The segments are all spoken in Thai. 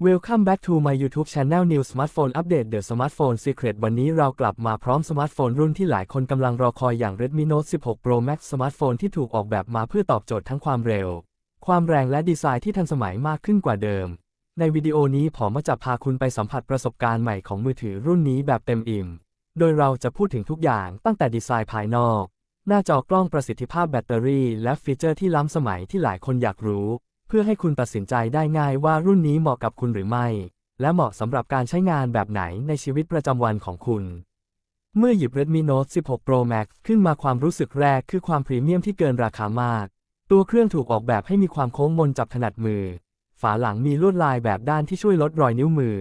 Welcome back to my YouTube channel New Smartphone Update The Smartphone Secret วันนี้เรากลับมาพร้อมสมาร์ทโฟนรุ่นที่หลายคนกำลังรอคอยอย่าง Redmi Note 16 Pro Max สมาร์ทโฟนที่ถูกออกแบบมาเพื่อตอบโจทย์ทั้งความเร็ว ความแรงและดีไซน์ที่ทันสมัยมากขึ้นกว่าเดิม ในวิดีโอนี้ผมจะพาคุณไปสัมผัสประสบการณ์ใหม่ของมือถือรุ่นนี้แบบเต็มอิ่ม โดยเราจะพูดถึงทุกอย่างตั้งแต่ดีไซน์ภายนอก หน้าจอกล้องประสิทธิภาพแบตเตอรี่ และฟีเจอร์ที่ล้ำสมัยที่หลายคนอยากรู้ เพื่อให้คุณตัดสินใจได้ง่ายว่ารุ่นนี้เหมาะกับคุณหรือไม่ และเหมาะสำหรับการใช้งานแบบไหนในชีวิตประจำวันของคุณ เมื่อหยิบ Redmi Note 16 Pro Max ขึ้นมาความรู้สึกแรกคือความพรีเมียมที่เกินราคามาก ตัวเครื่องถูกออกแบบให้มีความโค้งมนจับถนัดมือ ฝาหลังมีลวดลายแบบด้านที่ช่วยลดรอยนิ้วมือ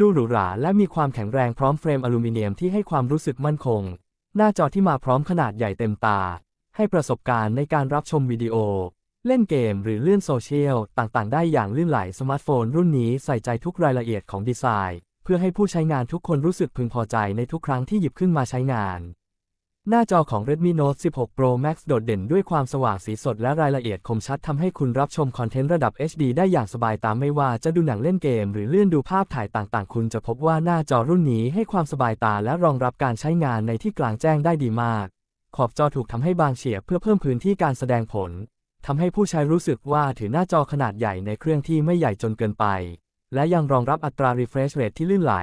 ดูหรูหราและมีความแข็งแรงพร้อมเฟรมอลูมิเนียมที่ให้ความรู้สึกมั่นคง หน้าจอที่มาพร้อมขนาดใหญ่เต็มตา ให้ประสบการณ์ในการรับชมวิดีโอ เล่นเกมหรือเลื่อนโซเชียลต่างๆ ได้อย่างลื่นไหลสมาร์ทโฟนรุ่นนี้ใส่ใจทุกรายละเอียดของดีไซน์ เพื่อให้ผู้ใช้งานทุกคนรู้สึกพึงพอใจในทุกครั้งที่หยิบขึ้นมาใช้งาน หน้าจอของ Redmi Note 16 Pro Max โดดเด่นด้วยความสว่างสีสดและรายละเอียดคมชัดทำให้คุณรับชมคอนเทนต์ระดับ HD ได้อย่างสบายตาไม่ว่าจะดูหนังเล่นเกม หรือเลื่อนดูภาพถ่ายต่างๆ คุณจะพบว่าหน้าจอรุ่นนี้ให้ความสบายตาและรองรับการใช้งานในที่กลางแจ้งได้ดีมาก ขอบจอถูกทำให้บางเฉียบเพื่อเพิ่มพื้นที่การแสดงผล ทำให้ผู้ใช้รู้สึกว่าถือหน้าจอขนาดใหญ่ในเครื่องที่ไม่ใหญ่จนเกินไป และยังรองรับอัตรา refresh rate ที่ลื่นไหล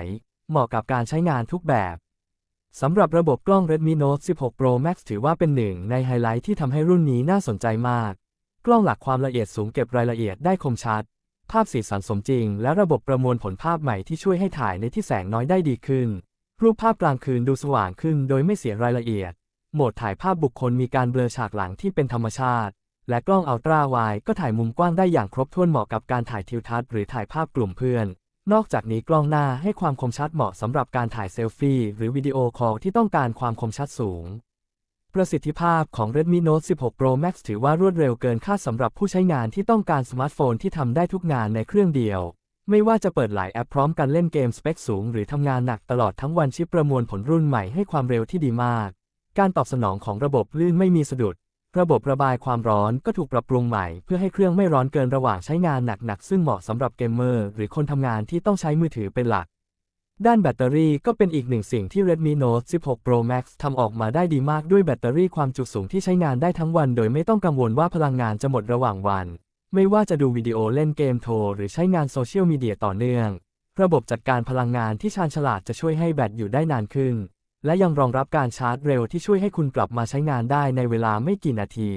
เหมาะกับการใช้งานทุกแบบสำหรับระบบกล้อง Redmi Note 16 Pro Max ถือว่าเป็นหนึ่งในไฮไลท์ที่ทำให้รุ่นนี้น่าสนใจมาก กล้องหลักความละเอียดสูงเก็บรายละเอียดได้คมชัด ภาพสีสันสมจริง และระบบประมวลผลภาพใหม่ที่ช่วยให้ถ่ายในที่แสงน้อยได้ดีขึ้น รูปภาพกลางคืนดูสว่างขึ้นโดยไม่เสียรายละเอียด โหมดถ่ายภาพบุคคลมีการเบลอฉากหลังที่เป็นธรรมชาติ และกล้องอัลตราไวด์ก็ถ่ายมุมกว้างได้อย่างครบถ้วนเหมาะกับการถ่ายทิวทัศน์หรือถ่ายภาพกลุ่มเพื่อน นอกจากนี้กล้องหน้าให้ความคมชัดเหมาะสำหรับการถ่ายเซลฟี่หรือวิดีโอคอลที่ต้องการความคมชัดสูง ประสิทธิภาพของ Redmi Note 16 Pro Max ถือว่ารวดเร็วเกินคาดสำหรับผู้ใช้งานที่ต้องการสมาร์ทโฟนที่ทำได้ทุกงานในเครื่องเดียวไม่ว่าจะเปิดหลายแอปพร้อมกันเล่นเกมสเปคสูง หรือทำงานหนักตลอดทั้งวันชิปประมวลผลรุ่นใหม่ให้ความเร็วที่ดีมาก การตอบสนองของระบบลื่นไม่มีสะดุด ระบบระบายความร้อนก็ถูกปรับปรุงใหม่ เพื่อให้เครื่องไม่ร้อนเกินระหว่างใช้งานหนักๆ ซึ่งเหมาะสำหรับเกมเมอร์หรือคนทำงานที่ต้องใช้มือถือเป็นหลัก ด้านแบตเตอรี่ก็เป็นอีกหนึ่งสิ่งที่ Redmi Note 16 Pro Max ทำออกมาได้ดีมากด้วยแบตเตอรี่ความจุสูงที่ใช้งานได้ทั้งวัน โดยไม่ต้องกังวลว่าพลังงานจะหมดระหว่างวัน ไม่ว่าจะดูวิดีโอเล่นเกมโทรหรือใช้งานโซเชียลมีเดียต่อเนื่อง ระบบจัดการพลังงานที่ชาญฉลาดจะช่วยให้แบตอยู่ได้นานขึ้น และยังรองรับการชาร์จเร็วที่ช่วยให้คุณกลับมาใช้งานได้ในเวลาไม่กี่นาที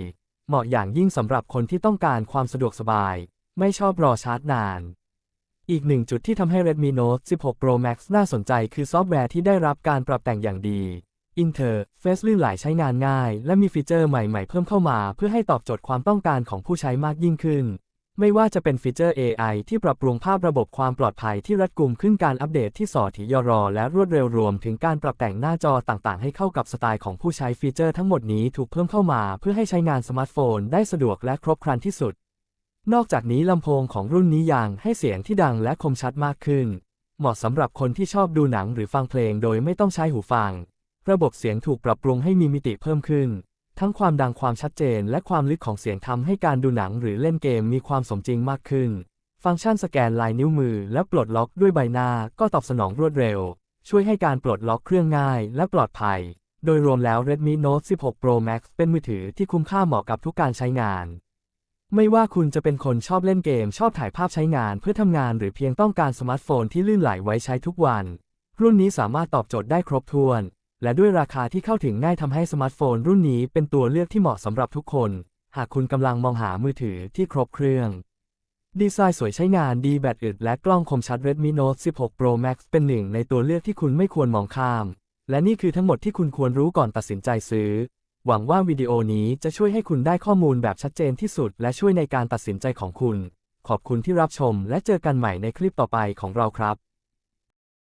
เหมาะอย่างยิ่งสำหรับคนที่ต้องการความสะดวกสบาย ไม่ชอบรอชาร์จนาน อีกหนึ่งจุดที่ทำให้ Redmi Note 16 Pro Max น่าสนใจคือซอฟต์แวร์ที่ได้รับการปรับแต่งอย่างดี Interface ลื่นไหลใช้งานง่าย และมีฟีเจอร์ใหม่ ๆ เพิ่มเข้ามา เพื่อให้ตอบโจทย์ความต้องการของผู้ใช้มากยิ่งขึ้น ไม่ว่าจะเป็นฟีเจอร์ AI ที่ปรับปรุงภาพระบบความปลอดภัยที่รัดกุมขึ้นการอัปเดตที่สอถียรอ และรวดเร็วรวมถึงการปรับแต่งหน้าจอต่างๆ ให้เข้ากับสไตล์ของผู้ใช้ฟีเจอร์ทั้งหมดนี้ถูกเพิ่มเข้ามาเพื่อให้ใช้งานสมาร์ทโฟนได้สะดวกและครบครันที่สุด นอกจากนี้ลำโพงของรุ่นนี้ยังให้เสียงที่ดังและคมชัดมากขึ้น เหมาะสำหรับคนที่ชอบดูหนังหรือฟังเพลงโดยไม่ต้องใช้หูฟัง ระบบเสียงถูกปรับปรุงให้มีมิติเพิ่มขึ้น ทั้งความดังความชัดเจนและความลึกของเสียงทำให้การดูหนังหรือเล่นเกมมีความสมจริงมากขึ้น ฟังก์ชันสแกนลายนิ้วมือและปลดล็อกด้วยใบหน้าก็ตอบสนองรวดเร็ว ช่วยให้การปลดล็อกเครื่องง่ายและปลอดภัย โดยรวมแล้ว Redmi Note 16 Pro Max เป็นมือถือที่คุ้มค่าเหมาะกับทุกการใช้งาน ไม่ว่าคุณจะเป็นคนชอบเล่นเกม ชอบถ่ายภาพใช้งานเพื่อทำงานหรือเพียงต้องการสมาร์ทโฟนที่ลื่นไหลไว้ใช้ทุกวัน รุ่นนี้สามารถตอบโจทย์ได้ครบถ้วน และด้วยราคาที่เข้าถึงง่ายทำให้สมาร์ทโฟนรุ่นนี้เป็นตัวเลือกที่เหมาะสำหรับทุกคน หากคุณกำลังมองหามือถือที่ครบเครื่อง ดีไซน์สวยใช้งานดีแบตอึดและกล้องคมชัด Redmi Note 16 Pro Max เป็นหนึ่งในตัวเลือกที่คุณไม่ควรมองข้าม และนี่คือทั้งหมดที่คุณควรรู้ก่อนตัดสินใจซื้อ หวังว่าวิดีโอนี้จะช่วยให้คุณได้ข้อมูลแบบชัดเจนที่สุด และช่วยในการตัดสินใจของคุณ ขอบคุณที่รับชม และเจอกันใหม่ในคลิปต่อไปของเราครับ